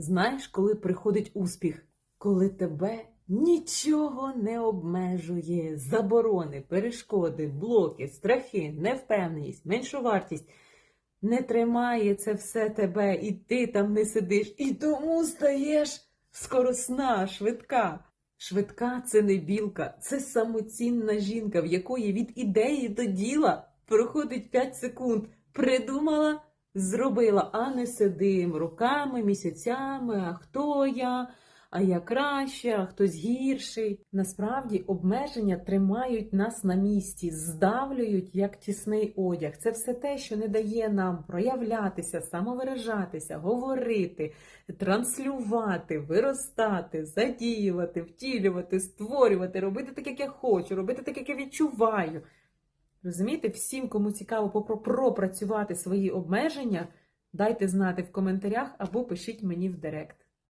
Знаєш, коли приходить успіх? Коли тебе нічого не обмежує. Заборони, перешкоди, блоки, страхи, невпевненість, меншовартість. Не тримає це все тебе, і ти там не сидиш, і тому стаєш скоросна, швидка. Швидка це не білка, це самоцінна жінка, в якої від ідеї до діла проходить 5 секунд. Придумала, зробила, а не сидим роками, місяцями, а хто я, а я краще, а хтось гірший. Насправді обмеження тримають нас на місці, здавлюють як тісний одяг. Це все те, що не дає нам проявлятися, самовиражатися, говорити, транслювати, виростати, задіювати, втілювати, створювати, робити так, як я хочу, робити так, як я відчуваю. Розумієте, всім, кому цікаво пропрацювати свої обмеження, дайте знати в коментарях або пишіть мені в директ.